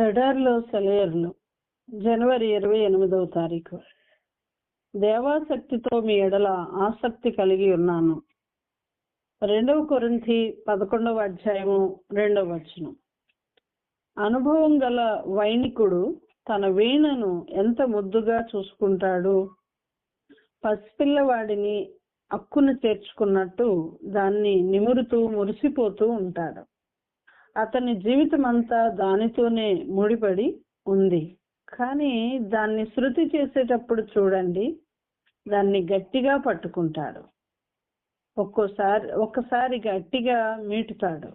ఎడార్లో సెలయర్లు జనవరి ఇరవై ఎనిమిదవ తారీఖు. దేవాసక్తితో మీ ఎడల ఆసక్తి కలిగి ఉన్నాను. రెండవ కొరింథీ పదకొండవ అధ్యాయము రెండవ వచనం. అనుభవం గల వైణికుడు తన వీణను ఎంత ముద్దుగా చూసుకుంటాడు? పసిపిల్లవాడిని అక్కును చేర్చుకున్నట్టు దాన్ని నిమురుతూ మురిసిపోతూ ఉంటాడు. అతని జీవితం అంతా దానితోనే ముడిపడి ఉంది. కానీ దాన్ని శృతి చేసేటప్పుడు చూడండి దాన్ని గట్టిగా పట్టుకుంటాడు. ఒక్కోసారి ఒక్కసారి గట్టిగా మీటుతాడు.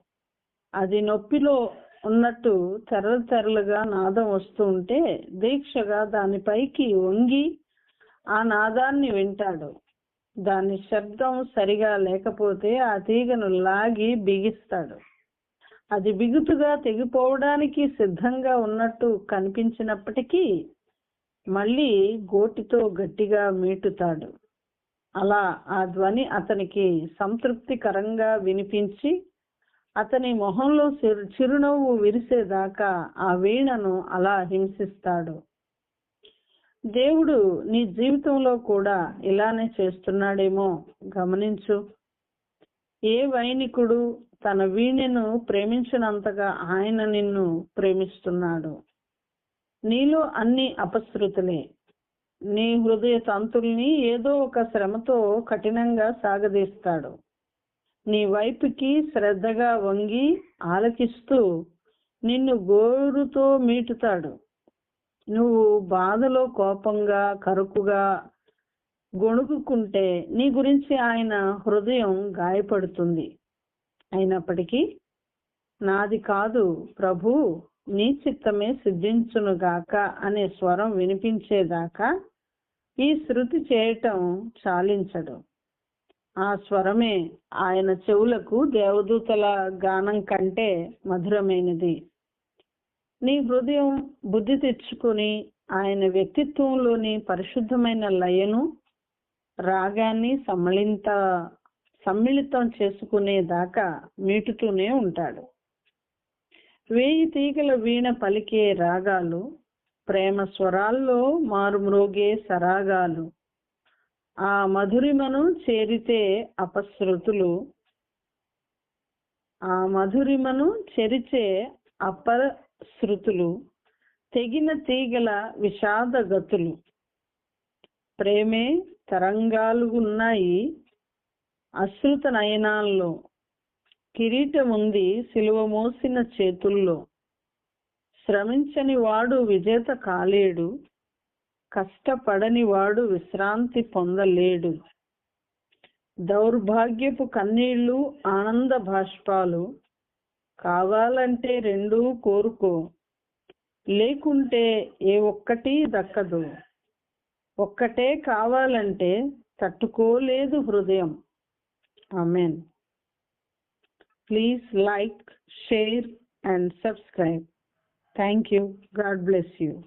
అది నొప్పిలో ఉన్నట్టు తెరలు తెరలుగా నాదం వస్తూ ఉంటే దీక్షగా దానిపైకి వంగి ఆ నాదాన్ని వింటాడు. దాని శబ్దం సరిగా లేకపోతే ఆ తీగను లాగి బిగిస్తాడు. అది బిగుతుగా తెగిపోవడానికి సిద్ధంగా ఉన్నట్టు కనిపించినప్పటికీ మళ్ళీ గోటితో గట్టిగా మీటుతాడు. అలా ఆ ధ్వని అతనికి సంతృప్తికరంగా వినిపించి అతని మొహంలో చిరు చిరునవ్వు విరిసేదాకా ఆ వీణను అలా హింసిస్తాడు. దేవుడు నీ జీవితంలో కూడా ఇలానే చేస్తున్నాడేమో గమనించు. ఏ వైనికుడు తన వీణెను ప్రేమించినంతగా ఆయన నిన్ను ప్రేమిస్తున్నాడు. నీలో అన్ని అపశృతులే. నీ హృదయ తంతుల్ని ఏదో ఒక శ్రమతో కఠినంగా సాగదీస్తాడు. నీ వైపుకి శ్రద్ధగా వంగి ఆలకిస్తూ నిన్ను గోరుతో మీటుతాడు. నువ్వు బాధలో కోపంగా కరుకుగా గొణుకుకుంటే నీ గురించి ఆయన హృదయం గాయపడుతుంది. అయినప్పటికీ నాది కాదు ప్రభు నీ చిత్తమే సిద్ధించునుగాక అనే స్వరం వినిపించేదాకా ఈ శృతి చేయటం చాలించడు ఆ స్వరమే ఆయన చెవులకు దేవదూతల గానం కంటే మధురమైనది. నీ హృదయం బుద్ధి తెచ్చుకొని ఆయన వ్యక్తిత్వంలోని పరిశుద్ధమైన లయను రాగాన్ని సమ్మళింత సమ్మిళితం చేసుకునేదాకా మీటుతూనే ఉంటాడు. వేయి తీగల వీణ పలికే రాగాలు ప్రేమ స్వరాల్లో మారుమ్రోగే సరాగాలు. ఆ మధురిమను చేరితే అపశ్రుతులు ఆ మధురిమను చెరిచే అపశ్రుతులు తెగిన తీగల విషాద గతులు ప్రేమే తరంగాలు ఉన్నాయి అశ్రుత నయనాల్లో కిరీటం ఉంది సిలువ మోసిన చేతుల్లో. శ్రమించని వాడు విజేత కాలేడు కష్టపడని వాడు విశ్రాంతి పొందలేడు. దౌర్భాగ్యపు కన్నీళ్ళు ఆనంద భాష్పాలు కావాలంటే రెండూ కోరుకో లేకుంటే ఏ ఒక్కటి దక్కదు. ఒక్కటే కావాలంటే తట్టుకోలేదు హృదయం. Amen. Please like, share, and subscribe. Thank you. God bless you.